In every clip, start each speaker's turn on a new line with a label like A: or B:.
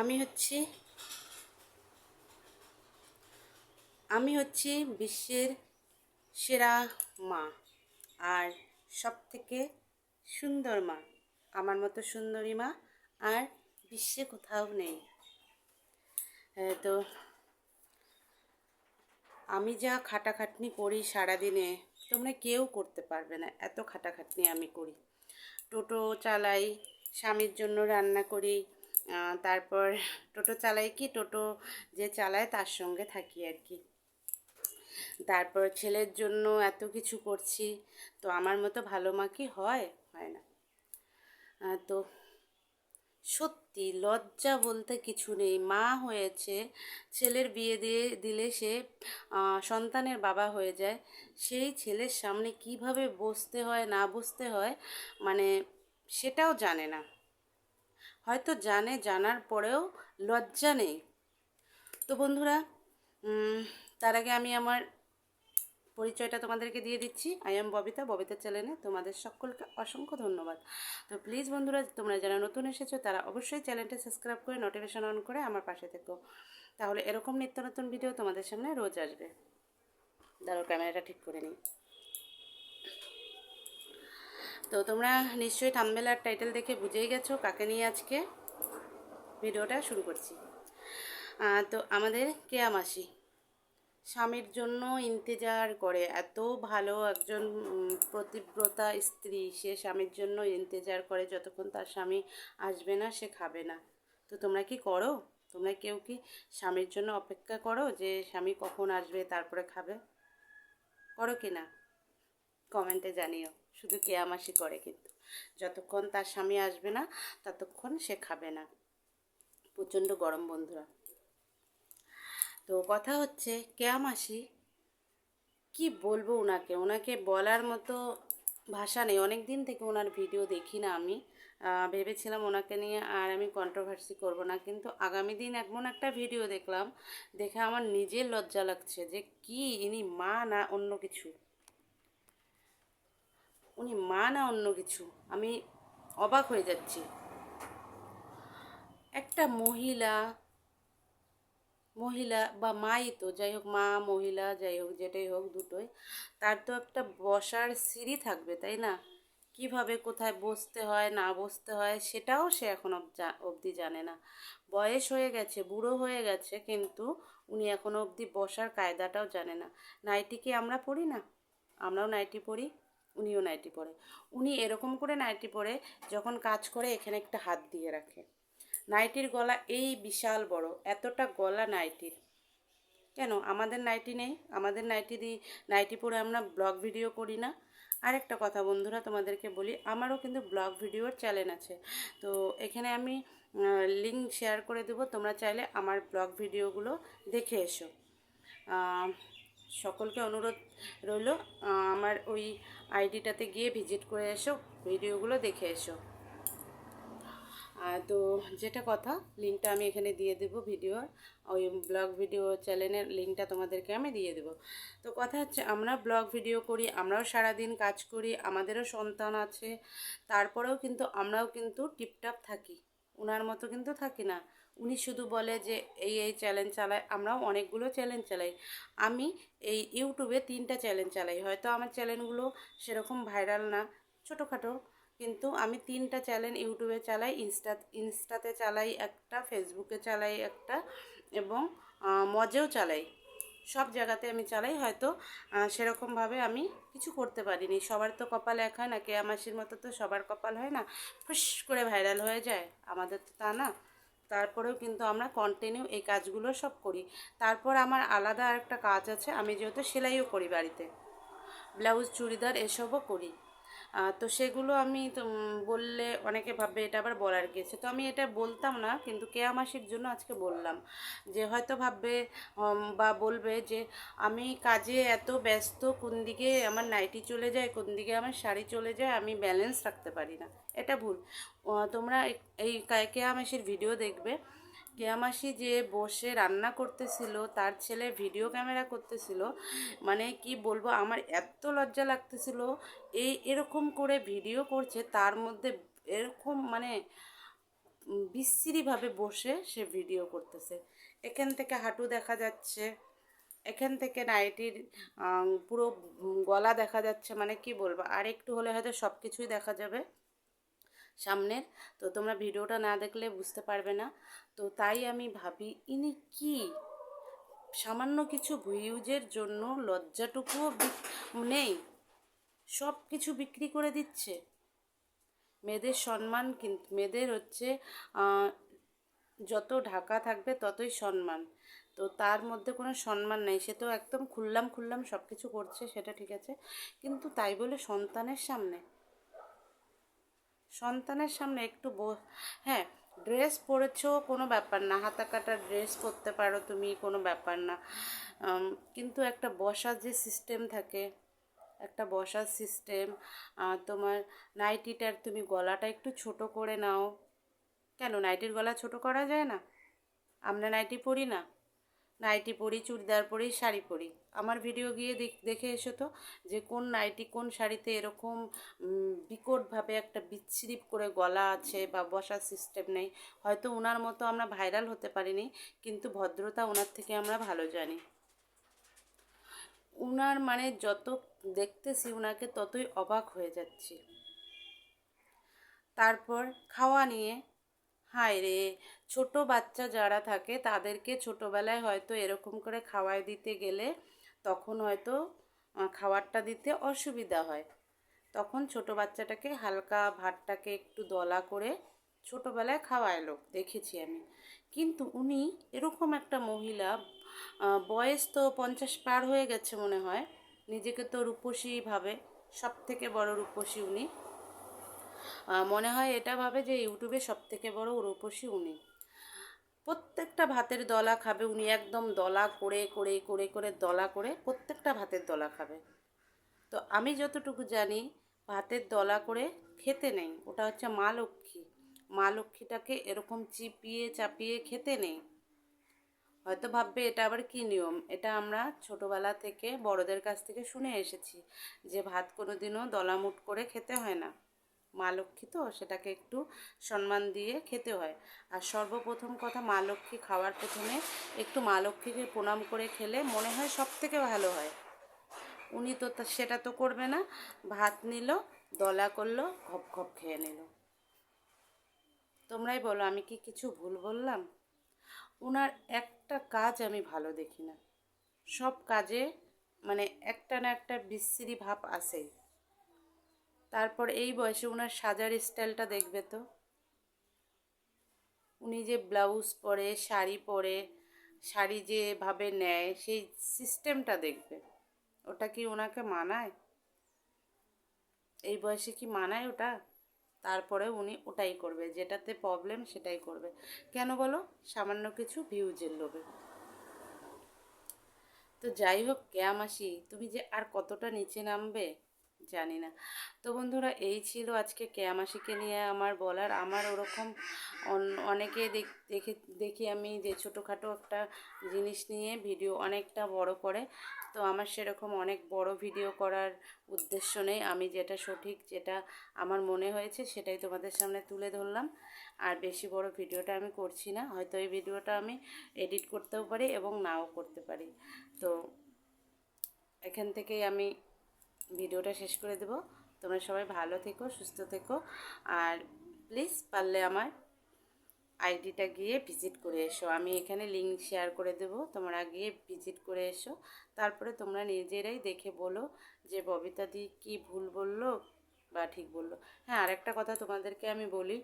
A: আমি হচ্ছি আমি হচ্ছি বিশ্বের সেরা মা আর সব থেকে সুন্দর মা, আমার মতো সুন্দরী মা আর বিশ্বে কোথাও নেই। তো আমি যা খাটাখাটনি করি সারাদিনে, তোমরা কেউ করতে পারবে না, এত খাটাখাটনি আমি করি। টোটো চালাই, স্বামীর জন্য রান্না করি তারপর টোটো চালাই কি? টোটো যে চালায় তার সঙ্গে থাকি আর কি। তারপর ছেলের জন্য এত কিছু করছি, তো আমার মতো ভালো মা কি হয়? হয় না। তো সত্যি লজ্জা বলতে কিছু নেই। মা হয়েছে, ছেলের বিয়ে দিয়ে দিলে সে সন্তানের বাবা হয়ে যায়। সেই ছেলের সামনে কীভাবে বসতে হয়, না বসতে হয় মানে সেটাও জানে না। হয়তো জানে, জানার পরেও লজ্জা নেই। তো বন্ধুরা তার আগে আমি আমার পরিচয়টা তোমাদেরকে দিয়ে দিচ্ছি। আই এম ববিতা ববিতা চ্যানেলে তোমাদের সকলকে অসংখ্য ধন্যবাদ। তো প্লিজ বন্ধুরা, তোমরা যারা নতুন এসেছ, তারা অবশ্যই চ্যানেলটা সাবস্ক্রাইব করে নোটিফিকেশন অন করে আমার পাশে থেকো। তাহলে এরকম নিত্য নতুন ভিডিও তোমাদের সামনে রোজ আসবে। দাঁড়ো ক্যামেরাটা ঠিক করে নিই। তো তোমরা নিশ্চয়ই থাম্বেল আর টাইটেল দেখে বুঝেই গেছো কাকে নিয়ে আজকে ভিডিওটা শুরু করছি। তো আমাদের কেয়া মাসি। স্বামীর জন্য ইন্তেজার করে। এত ভালো একজন প্রতিব্রতা স্ত্রী। সে স্বামীর জন্য ইন্তেজার করে যতক্ষণ তার স্বামী আসবে না, সে খাবে না। তো তোমরা কি করো? তোমরা কেউ কি স্বামীর জন্য অপেক্ষা করো যে স্বামী কখন আসবে, তারপরে খাবে? করো কি না? কমেন্টে জানিও। শুধু কেয়ামাসি করে কিন্তু। যতক্ষণ তার স্বামী আসবে না, ততক্ষণ সে খাবে না। প্রচণ্ড গরম, বন্ধুরা। তো কথা হচ্ছে কেয়ামাসি কি বলব ওনাকে ওনাকে বলার মতো ভাষা নেই। অনেক দিন থেকে ওনার ভিডিও দেখি না আমি। ভেবেছিলাম ওনাকে নিয়ে আর আমি কন্ট্রোভার্সি করব না, কিন্তু আগামী দিন এমন একটা ভিডিও দেখলাম, দেখে আমার নিজের লজ্জা লাগছে যে কি, ইনি মা না অন্য কিছু। উনি মা না অন্য কিছু। আমি অবাক হয়ে যাচ্ছি। একটা মহিলা মহিলা বা মাই তো, যাই হোক মা, মহিলা, যাই হোক, যেটাই হোক দুটোই, তার তো একটা বসার সিঁড়ি থাকবে, তাই না? কীভাবে, কোথায় বসতে হয়, না বসতে হয়, সেটাও সে এখন অবধি জানে না। বয়স হয়ে গেছে, বুড়ো হয়ে গেছে, কিন্তু উনি এখনও অবধি বসার কায়দাটাও জানে না। নাইটি কি আমরা পড়ি না? আমরাও নাইটি পরি? উনিও নাইটি পরে। উনি এরকম করে নাইটি পরে যখন কাজ করে এখানে একটা হাত দিয়ে রাখে। নাইটির গলা এই বিশাল বড়, এতটা গলা নাইটির। কেন? আমাদের নাইটি নেই। আমাদের নাইটি দিই নাইটি পরে আমরা ব্লগ ভিডিও করি না। আরেকটা কথা বন্ধুরা তোমাদেরকে বলি, আমারও কিন্তু ব্লগ ভিডিওর চ্যানেল আছে। তো এখানে আমি লিঙ্ক শেয়ার করে দেবো, তোমরা চাইলে আমার ব্লগ ভিডিওগুলো দেখে এসো। সকলকে অনুরোধ রইল আমার ওই আইডিটাতে গিয়ে ভিজিট করে এসো, ভিডিওগুলো দেখে এসো। তো যেটা কথা, লিঙ্কটা আমি এখানে দিয়ে দেবো ভিডিওর, ওই ব্লগ ভিডিও চ্যানেলের লিঙ্কটা তোমাদেরকে আমি দিয়ে দেবো। তো কথা হচ্ছে, আমরা ব্লগ ভিডিও করি, আমরাও সারাদিন কাজ করি, আমাদেরও সন্তান আছে, তারপরেও কিন্তু আমরাও কিন্তু টিপটাপ থাকি ওনার মতো কিন্তু থাকি না। উনি শুধু বলে যে এই এই চ্যালেঞ্জ চালায় আমরাও অনেকগুলো চ্যালেঞ্জ চালাই। আমি এই ইউটিউবে তিনটা চ্যালেঞ্জ চালাই। হয়তো আমার চ্যানেলগুলো সেরকম ভাইরাল না, ছোটোখাটো, কিন্তু আমি তিনটা চ্যানেল ইউটিউবে চালাই ইনস্টা ইনস্টাতে চালাই, একটা ফেসবুকে চালাই, একটা, এবং মজেও চালাই। সব জায়গাতে আমি চালাই, হয়তো সেরকমভাবে আমি কিছু করতে পারিনি। সবার তো কপাল এক হয় না, কে আমাসির মতো তো সবার কপাল হয় না, ফুস করে ভাইরাল হয়ে যায়। আমাদের তো তা না। তারপরেও কিন্তু আমরা কন্টিনিউ এই কাজগুলো সব করি। তারপর আমার আলাদা আর একটা কাজ আছে, আমি যেহেতু সেলাইও করি বাড়িতে। ব্লাউজ, চুড়িদার, এসবও করি। তো সেগুলো আমি বললে অনেকে ভাববে এটা আবার বলার গেছে তো আমি এটা বলতাম না, কিন্তু কেয়া মাসির জন্য আজকে বললাম। যে হয়তো ভাববে বা বলবে যে, আমি কাজে এত ব্যস্ত, কোন দিকে আমার নাইটি চলে যায়, কোন দিকে আমার শাড়ি চলে যায়, আমি ব্যালেন্স রাখতে পারি না। এটা ভুল। তোমরা এই- এই কা- কেয়া মাসির ভিডিও দেখবে। কেয়ামাসি যে বসে রান্না করতেছিল, তার ছেলে ভিডিও ক্যামেরা করতেছিল মানে কি বলব, আমার এত লজ্জা লাগতেছিল। এই এরকম করে ভিডিও করছে, তার মধ্যে এরকম মানে বিশ্রীভাবে বসে সে ভিডিও করতেছে। এখান থেকে হাঁটু দেখা যাচ্ছে, এখান থেকে নাইটির পুরো গলা দেখা যাচ্ছে মানে কি বলব আর একটু হলে হয়তো সব কিছুই দেখা যাবে। সামনের। তো তোমরা ভিডিওটা না দেখলে বুঝতে পারবে না। তো তাই আমি ভাবি, ইনি কি? সামান্য কিছু ভিউজের জন্য লজ্জাটুকুও নেই। সব কিছু বিক্রি করে দিচ্ছে। মেয়েদের সম্মান কিন্তু মেয়েদের হচ্ছে যত ঢাকা থাকবে ততই সম্মান। তো তার মধ্যে কোনো সম্মান নেই। সে তো একদম খুললাম খুললাম সব কিছু করছে, সেটা ঠিক আছে। কিন্তু তাই বলে সন্তানের সামনে। সন্তানের সামনে একটু হ্যাঁ ড্রেস পরেছো কোনো ব্যাপার না। হাতা কাটা ড্রেস পরতে পারো তুমি কোনো ব্যাপার না। কিন্তু একটা বসার যে সিস্টেম থাকে, একটা বসার সিস্টেম তোমার নাইটিটার তুমি গলাটা একটু ছোট করে নাও। কেন? নাইটির গলা ছোট করা যায় না। আমরা নাইটি পরি না। নাইটি পরি, চুড়িদার পরি, শাড়ি পরি। আমার ভিডিও গিয়ে দেখ- এসো তো যে কোন নাইটি কোন শাড়িতে এরকম বিকটভাবে একটা বিচ্ছিরিপ করে গলা আছে বা বসার সিস্টেম নেই। হয়তো ওনার মতো আমরা ভাইরাল হতে পারিনি, কিন্তু ভদ্রতা ওনার থেকে আমরা ভালো জানি। উনার মানে যত দেখতেছি উনাকে ততই অবাক হয়ে যাচ্ছি। তারপর খাওয়া নিয়ে হায় রে, ছোটো বাচ্চা যারা থাকে তাদেরকে ছোটোবেলায় হয়তো এরকম করে খাওয়াই দিতে গেলে তখন হয়তো খাবারটা দিতে অসুবিধা হয়। তখন ছোট বাচ্চাটাকে হালকা ভাতটাকে একটু দলা করে ছোটোবেলায় খাওয়াইলো দেখেছি আমি। কিন্তু উনি এরকম একটা মহিলা বয়স তো পঞ্চাশ পার হয়ে গেছে মনে হয়, নিজেকে তো রূপসী ভাবে সব থেকে বড় রূপসী উনি। মনে হয় এটা ভাবে যে ইউটিউবে সব থেকে বড় রূপসী উনি। প্রত্যেকটা ভাতের দলা খাবে, উনি একদম দলা করে করে করে করে, দলা করে প্রত্যেকটা ভাতের দলা খাবে। তো আমি যতটুকু জানি, ভাতের দলা করে খেতে নেই, ওটা হচ্ছে মা লক্ষ্মী। মা লক্ষ্মীটাকে এরকম চিপিয়ে, চাপিয়ে খেতে নেই। হয়তো ভাববে এটা আবার কি নিয়ম? এটা আমরা ছোটোবেলা থেকে বড়দের কাছ থেকে শুনে এসেছি যে ভাত কোনো দিনও দলামুট করে খেতে হয় না। মা লক্ষ্মী তো, সেটাকে একটু সম্মান দিয়ে খেতে হয়। আর সর্বপ্রথম কথা, মা লক্ষ্মী খাওয়ার প্রথমে একটু মা লক্ষ্মীকে প্রণাম করে খেলে মনে হয় সব থেকে ভালো হয়। উনি তো সেটা তো করবে না। ভাত নিল, দলা করল, ঘপ ঘপ খেয়ে নিল। তোমরাই বলো, আমি কি কিছু ভুল বললাম? ওনার একটা কাজ আমি ভালো দেখি না। সব কাজে মানে একটা না একটা বিশ্রী ভাব আসেই তারপর এই বয়সে ওনার সাজার স্টাইলটা দেখবে তো। উনি যে ব্লাউজ পরে, শাড়ি পরে, শাড়ি যেভাবে নেয়, সেই সিস্টেমটা দেখবে। ওটা কি ওনাকে মানায়? এই বয়সে কি মানায় ওটা? তারপরে উনি ওটাই করবে, যেটাতে প্রবলেম সেটাই করবে। কেন বলো? সামান্য কিছু ভিউজের লোভে। তো যাই হোক কেয়ামাসি তুমি যে আর কতটা নিচে নামবে? জানি না। তো বন্ধুরা, এই ছিল আজকে কেয়ামাসিকে নিয়ে আমার বলার। আমার ওরকম অন- অনেকে দেখে, দেখি আমি যে ছোটোখাটো একটা জিনিস নিয়ে ভিডিও অনেকটা বড় করে। তো আমার সেরকম অনেক বড় ভিডিও করার উদ্দেশ্য নেই। আমি যেটা সঠিক, যেটা আমার মনে হয়েছে, সেটাই তোমাদের সামনে তুলে ধরলাম। আর বেশি বড় ভিডিওটা আমি করছি না। হয়তো এই ভিডিওটা আমি এডিট করতেও পারি এবং নাও করতে পারি। তো এখান থেকেই আমি ভিডিওটা শেষ করে দেব। তোমরা সবাই ভালো থেকো, সুস্থ থেকো। আর প্লিজ পারলে আমার আইডিটা গিয়ে ভিজিট করে এসো। আমি এখানে লিঙ্ক শেয়ার করে দেব। তোমরা গিয়ে ভিজিট করে এসো। তারপরে তোমরা নিজেরাই দেখে বলো যে ববিতা দি কী ভুল বলল বা ঠিক বলল। হ্যাঁ আরেকটা কথা তোমাদেরকে আমি বলি,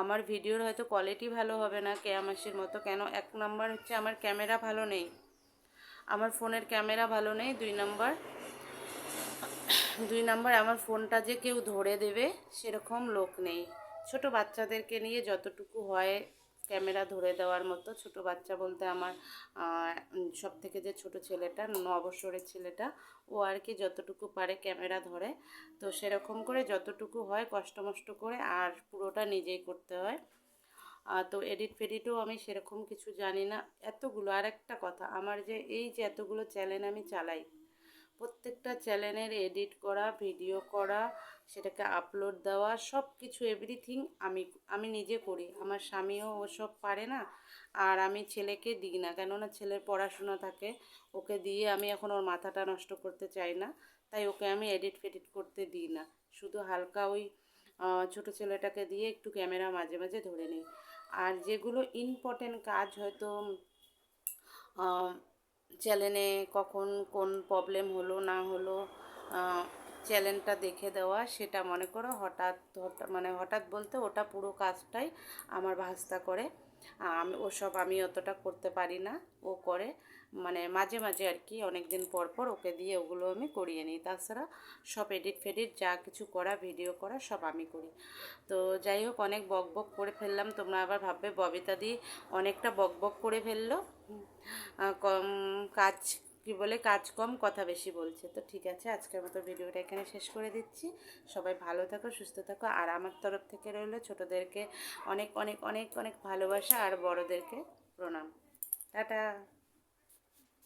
A: আমার ভিডিওর হয়তো কোয়ালিটি ভালো হবে না কেয়ামাসির মতো, কেন? এক নম্বর হচ্ছে আমার ক্যামেরা ভালো নেই। আমার ফোনের ক্যামেরা ভালো নেই, দুই নম্বর দুই নম্বর, আমার ফোনটা যে কেউ ধরে দেবে সেরকম লোক নেই। ছোট বাচ্চাদেরকে নিয়ে যতটুকু হয় ক্যামেরা ধরে দেওয়ার মতো। ছোট বাচ্চা বলতে আমার সব থেকে যে ছোট ছেলেটা ন ছেলেটা, ও আর কি যতটুকু পারে ক্যামেরা ধরে। তো সেরকম করে যতটুকু হয় কষ্ট মষ্ট করে আর পুরোটা নিজেই করতে হয়। তো এডিট ফেডিটও আমি সেরকম কিছু জানি না। এতগুলো আর একটা কথা, আমার যে এই যে এতগুলো চ্যানেল আমি চালাই প্রত্যেকটা চ্যানেলের এডিট করা ভিডিও করা, সেটাকে আপলোড দেওয়া সব কিছু এভরিথিং আমি আমি নিজে করি। আমার স্বামীও ওসব পারে না, আর আমি ছেলেকে দিই না। কেননা ছেলের পড়াশোনা থাকে, ওকে দিয়ে আমি এখন ওর মাথাটা নষ্ট করতে চাই না, তাই ওকে আমি এডিট ফেডিট করতে দিই না। শুধু হালকা ওই ছোটো ছেলেটাকে দিয়ে একটু ক্যামেরা মাঝে মাঝে ধরে নিই। আর যেগুলো ইম্পর্টেন্ট কাজ হয়তো চ্যানেলে কখন কোন প্রবলেম হলো, না হলো চ্যানেলটা দেখে দেওয়া, সেটা মনে করো হঠাৎ হঠাৎ মানে হঠাৎ বলতে ওটা পুরো কাজটাই আমার ভাস্তা করে। আমি, ওসব আমি অতটা করতে পারি না। ও করে। মানে মাঝে মাঝে আর কি অনেক দিন পর পর ওকে দিয়ে ওগুলো আমি করিয়ে নিই। তাছাড়া সব এডিট ফেডিট যা কিছু করা, ভিডিও করা সব আমি করি। তো যাই হোক, অনেক বক বক করে ফেললাম। তোমরা আবার ভাববে, ববিতা দি অনেকটা বক বক করে ফেলল। কম কাজ কি বলে, কাজ কম, কথা বেশি বলছে। তো ঠিক আছে, আজকের মতো ভিডিওটা এখানে শেষ করে দিচ্ছি। সবাই ভালো থাকো, সুস্থ থাকো। আর আমার তরফ থেকে রইল ছোটোদেরকে অনেক অনেক অনেক অনেক ভালোবাসা আর বড়োদেরকে প্রণাম। টাটা।